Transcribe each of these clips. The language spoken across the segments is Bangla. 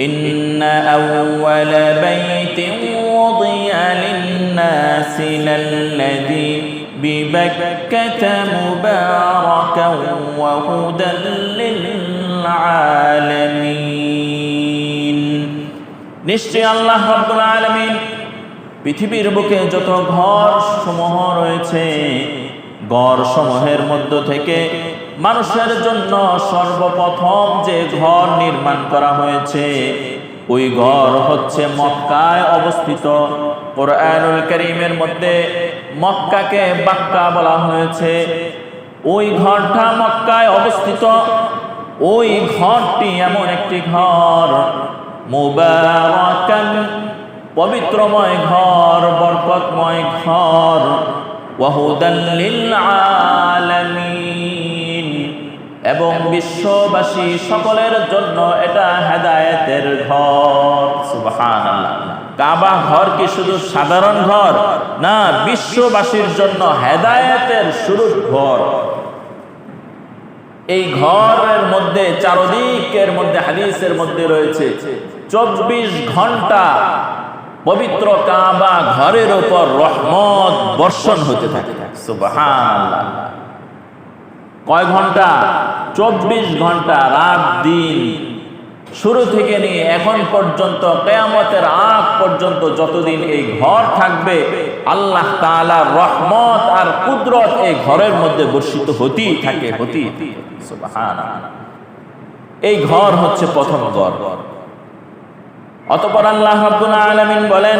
إن أول بيت وضع للناس للذي ببكة مباركا وهدى للعالمين নিশ্চয় আল্লাহ রাব্বুল আলামিন পৃথিবীর বুকে যত ঘর সমূহ রয়েছে গড় সমূহের মধ্য থেকে মানুষের জন্য সর্বপ্রথম যে ঘর নির্মাণ করা হয়েছে, ওই ঘর হচ্ছে মক্কায় অবস্থিত। কোরআনুল করিমের মধ্যে মক্কাকে বাক্কা বলা হয়েছে। ওই ঘরটা মক্কায় অবস্থিত। ওই ঘরটি এমন একটি ঘর, মুবারাকান পবিত্রময় ঘর, বরকতময় ঘর। ওয়াহুদাল্লিল আলামিন। এবং বিশ্ববাসী সকলের জন্য এটা হেদায়েতের ঘর। সুবহানাল্লাহ। কাবা ঘর কি শুধু সাধারণ ঘর? না, বিশ্ববাসীর জন্য হেদায়েতের শুরুর ঘর। এই ঘরের মধ্যে, চারদিকের মধ্যে, হাদিসের মধ্যে রয়েছে, চব্বিশ ঘণ্টা পবিত্র কাবা ঘরের উপর রহমত বর্ষণ হতে থাকে। সুবহানাল্লাহ। কয় ঘণ্টা? চব্বিশ ঘণ্টা রাত, দিন। শুরু থেকে নিয়ে এখন পর্যন্ত, কেয়ামতের আগ পর্যন্ত যতদিন এই ঘর থাকবে, আল্লাহ তাআলার রহমত আর কুদরত এই ঘরের মধ্যে বর্ষিত হতেই থাকে, হতেই। এই ঘর হচ্ছে প্রথম ঘর। অতপর আল্লাহ রাব্বুল আলামিন বলেন,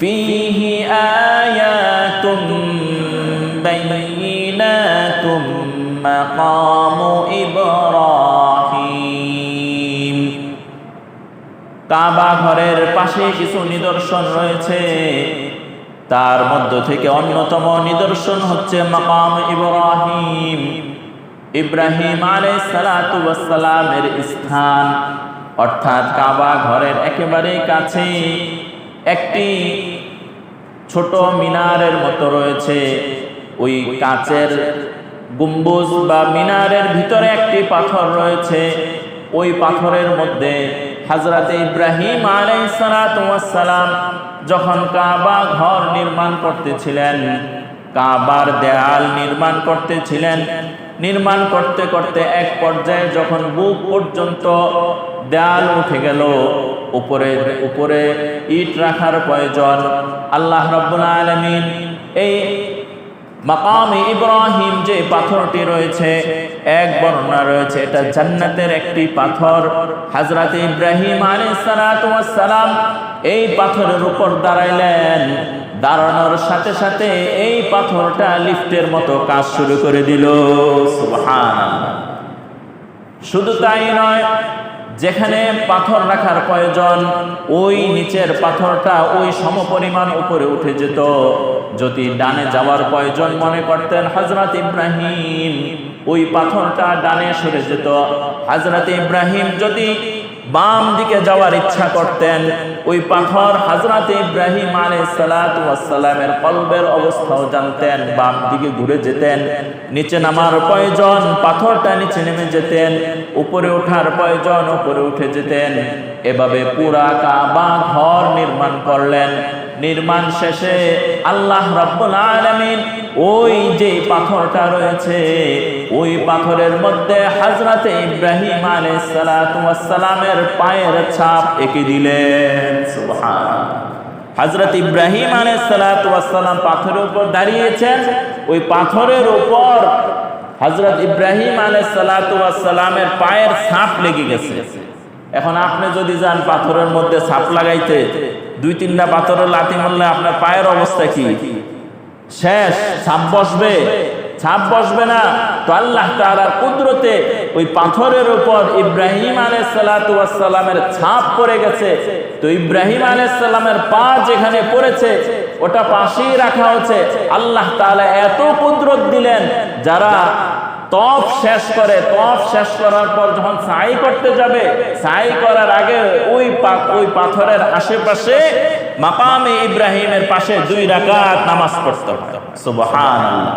ফিহি আয়াতুম বাইয়িনাতুম মাকামু ইব্রাহিম কাবা ঘরের পাশে কিছু নিদর্শন রয়েছে। তার মধ্য থেকে অন্যতম নিদর্শন হচ্ছে মাকাম ইব্রাহিম। ইব্রাহিম আলাইহিস সালাতু ওয়াস স্থান। অর্থাৎ কাবা ঘরের একেবারে কাছে একটি ছোট মিনারের মতো রয়েছে। ওই কাচের গম্বুজ বা মিনারের ভিতরে একটি পাথর রয়েছে। ওই পাথরের মধ্যে হাজরাতে ইব্রাহিম আলাইসালাম যখন কাবা ঘর নির্মাণ করতেছিলেন, কাবার দেয়াল নির্মাণ করতেছিলেন। নির্মাণ করতে করতে এক পর্যায়ে যখন বুক পর্যন্ত দেয়াল উঠে গেল, উপরে উপরে ইট রাখার প্রয়োজন। আল্লাহ রব্বুল আলমিন এই মাকামে ইব্রাহিম যে পাথরটি রয়েছে, এক বর্ণনা রয়েছে, এটা জান্নাতের একটি পাথর। হাজরাতে ইব্রাহিম সালাম এই পাথরের উপর দাঁড়াইলেন। দাঁড়ানোর সাথে সাথে এই পাথরটা লিফটের মতো কাজ শুরু করে দিল। শুধু তাই নয়, যেখানে পাথর রাখার প্রয়োজন, ওই নিচের পাথরটা ওই সমপরিমাণ উপরে উঠে যেত। যদি ডানে যাওয়ার প্রয়োজন মনে করতেন হজরত ইব্রাহিম, ওই পাথরটা ডানে সরে যেত। হজরত ইব্রাহিম যদি বাম দিকে যাওয়ার ইচ্ছা করতেন, ওই পাথর হজরত ইব্রাহিম আলাইসালামের কলবের অবস্থাও জানতেন, বাম দিকে ঘুরে যেতেন, নিচে নামার প্রয়োজন, পাথরটা নিচে নেমে যেতেন, উপরে ওঠার প্রয়োজন, উপরে উঠে যেতেন। এভাবে পুরা কাবা ঘর নির্মাণ করলেন। নির্মাণ শেষে আল্লাহ রাব্বুল আলামিন ওই যে পাথরটা রয়েছে, ওই পাথরের মধ্যে হযরতে ইব্রাহিম আলাইহিস সালাতু ওয়াস সালামের পায়ের ছাপ এঁকে দিলেন। হযরত ইব্রাহিম আলাইহিস সালাতু ওয়াস সালাম পাথরের উপর দাঁড়িয়েছেন, ওই পাথরের উপর হযরত ইব্রাহিম আলাইহিস সালাতু ওয়াস সালামের পায়ের ছাপ লেগে গেছে। এখন আপনি যদি যান পাথরের মধ্যে ছাপ লাগাইতে, দুই তিনটা পাথরের লাথি মারলে আপনার পায়ের অবস্থা কি? শেষ, ছাপ বসবে। ছাপ বসবে না। তো আল্লাহ তাআলার কুদরতে ওই পাথরের উপর ইব্রাহিম আলাইসালামের ছাপ পড়ে গেছে। তো ইব্রাহিম আলাইসাল্লামের পা যেখানে পড়েছে, ওটা পাশেই রাখা হচ্ছে আল্লাহ তাআলা এত কুদরত দিলেন, যারা তফ শেষ করে, তফ শেষ করার পর যখন সাই করতে যাবে সাই করার আগে ওই ওই পাথরের আশেপাশে মাকামে ইব্রাহিমের পাশে দুই রাকাত নামাজ পড়তে হয় সুবহানাল্লাহ।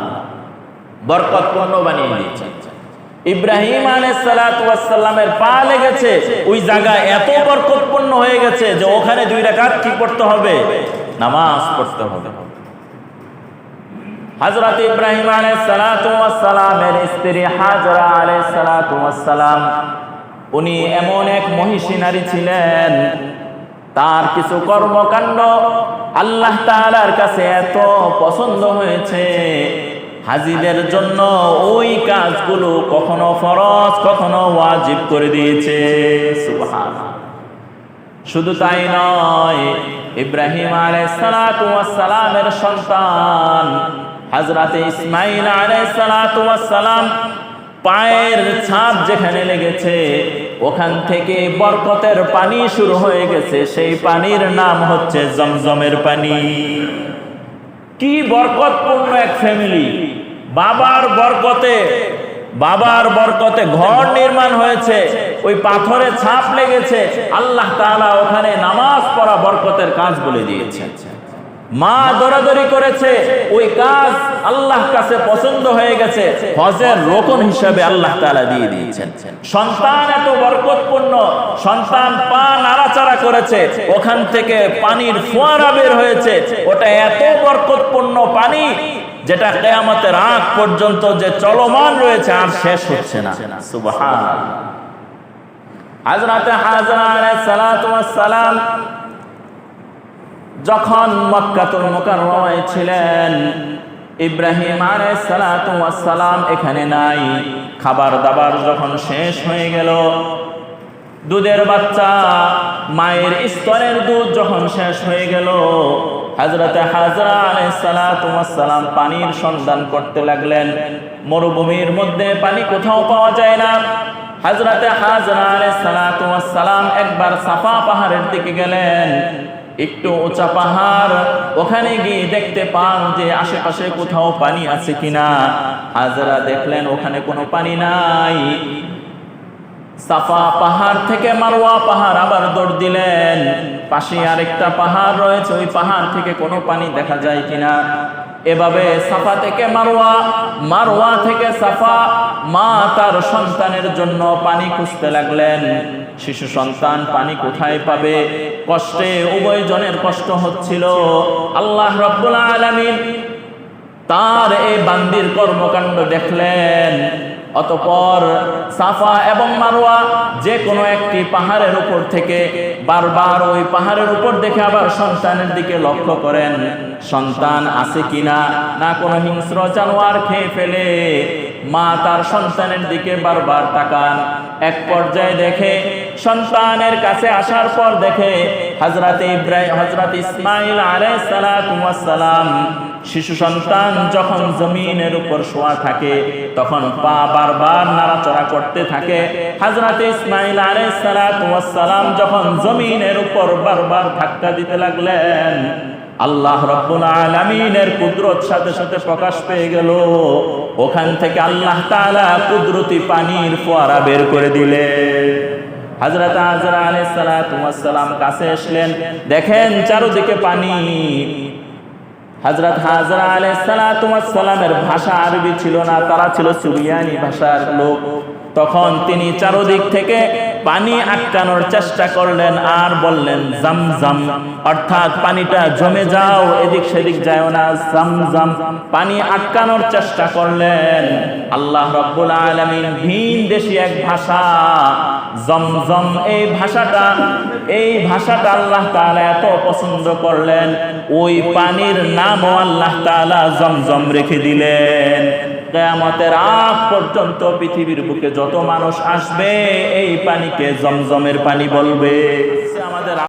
বরকতপূর্ণ বানিয়ে দিয়েছেন। ইব্রাহিম আলাইসালামের পা লেগেছে, ওই জায়গা এত বরকতপূর্ণ হয়ে গেছে যে ওখানে দুই রাকাত কি পড়তে হবে? নামাজ পড়তে হবে। হযরত ইব্রাহিম আলাইহিসসালামের স্ত্রী হাজরা আলাইহিসসালাম উনি এমন এক মহিষী নারী ছিলেন। তার কিছু কর্মকাণ্ড আল্লাহ তাআলার কাছে এত পছন্দ হয়েছে। হাজিদের জন্য ওই কাজগুলো কখনো ফরজ, কখনো ওয়াজিব করে দিয়েছে। শুধু তাই নয়, ইব্রাহিম আলাইসালামের সন্তান হাজরাতে ইসমাইল আলাইসালাম পায়ের ছাপ যেখানে লেগেছে, ওখান থেকে বরকতের পানি শুরু হয়ে গেছে। সেই পানির নাম হচ্ছে জমজমের পানি। কি বরকতপূর্ণ এক ফ্যামিলি বাবার বরকতে বাবার বরকতে ঘর নির্মাণ হয়েছে, ওই পাথরে ছাপ লেগেছে। আল্লাহ তাআলা ওখানে নামাজ পড়া বরকতের কাজ বলে দিয়েছে মা দরাদরি করেছে, ওই কাজ আল্লাহ কাছে পছন্দ হয়ে গেছে, হজের রোকন হিসাবে আল্লাহ তাআলা দিয়ে দিয়েছেন। সন্তান এত বরকতপূর্ণ, সন্তান পা নাড়াচাড়া করেছে, ওখান থেকে পানির ফোয়ারা বের হয়েছে, ওটা এত বরকতপূর্ণ পানি যেটা কেয়ামতের আগ পর্যন্ত যে চলমান রয়েছে আর শেষ হচ্ছে না। সুবহান হাজরাতে হাজরা সালাম যখন মক্কাতুল মুকাররমায় ছিলেন, ইব্রাহিম সালাম এখানে নাই। খাবার দাবার যখন শেষ হয়ে গেল, দুধের বাচ্চা, মায়ের স্তরের দুধ যখন শেষ হয়ে গেল হাজরতে হাজরা আলাইসালাম পানির সন্ধান করতে লাগলেন। মরুভূমির মধ্যে পানি কোথাও পাওয়া যায় না। হাজরতে হাজরা আলাইসালাম একবার সাফা পাহাড়ের দিকে গেলেন। একটু উঁচা পাহাড়, ওখানে গিয়ে দেখতে পান যে আশেপাশে কোথাও পানি আছে কিনা। হাজরা দেখলেন ওখানে কোনো পানি নাই। সাফা পাহাড় থেকে মারোয়া পাহাড় আবার দৌড় দিলেন। পাশে আরেকটা পাহাড় রয়েছে, ওই পাহাড় থেকে কোনো পানি দেখা যায় কিনা। এভাবে সাফা থেকে মারোয়া মারোয়া থেকে সাফা, মা তার সন্তানের জন্য পানি খুঁজতে লাগলেন। শিশু সন্তান পানি কোথায় পাবে? কষ্টে উভয় জনের কষ্ট হচ্ছিল। আল্লাহ রব্বুল আলমিন তার এই বান্দির কর্মকাণ্ড দেখলেন। অতপর সাফা এবং মারোয়া যে কোনো একটি পাহাড়ের উপর থেকে বারবার ওই পাহাড়ের উপর দেখে আবার সন্তানের দিকে লক্ষ্য করেন। সন্তান আছে কিনা না কোনো হিংস্র জানোয়ার খেয়ে ফেলে? মা তার সন্তানের দিকে বারবার তাকান। এক পর্যায়ে দেখে সন্তানের কাছে আসার পর দেখে হজরত ইব্রাহিম হজরত ইসমাইল আলাইহিস সালাম শিশু সন্তান যখন জমিনের উপর শোয়া থাকে, তখন পা বারবার নাড়াচড়া করতে থাকে। হাজরাতে ইসমাইল আলাইসালাম যখন জমিনের উপর বারবার ধাক্কা দিতে লাগলেন, আল্লাহ রব্বুল আলামিনের কুদরত সাথে সাথে প্রকাশ পেয়ে গেল। ওখান থেকে আল্লাহ তাআলা কুদরতি পানির ফোয়ারা বের করে দিলেন। হাজরত হাজরা আলাইহিস সালাম কাছে আসলেন। দেখেন চারদিকে পানি। হজরত হাজরা আলাইসালামের ভাষা আরবি ছিল না, তারা ছিল সুরিয়ানি ভাষার লোক। তখন তিনি চারদিক থেকে পানি আটকানোর চেষ্টা করলেন আর বললেন, জাম জাম। অর্থাৎ পানিটা জমে যাও, এদিক সেদিক যায় না। জাম জাম। পানি আটকানোর চেষ্টা করলেন। আল্লাহ রব্বুল আলমিন ভিন দেশি এক ভাষা জমজম এই ভাষাটা এই ভাষাটা আল্লাহ তাআলা এত পছন্দ করলেন, ওই পানির নামও আল্লাহ তাআলা জমজম রেখে দিলেন। কেয়ামতের আগ পর্যন্ত পৃথিবীর বুকে যত মানুষ আসবে, এই পানিকে জমজমের পানি বলবে।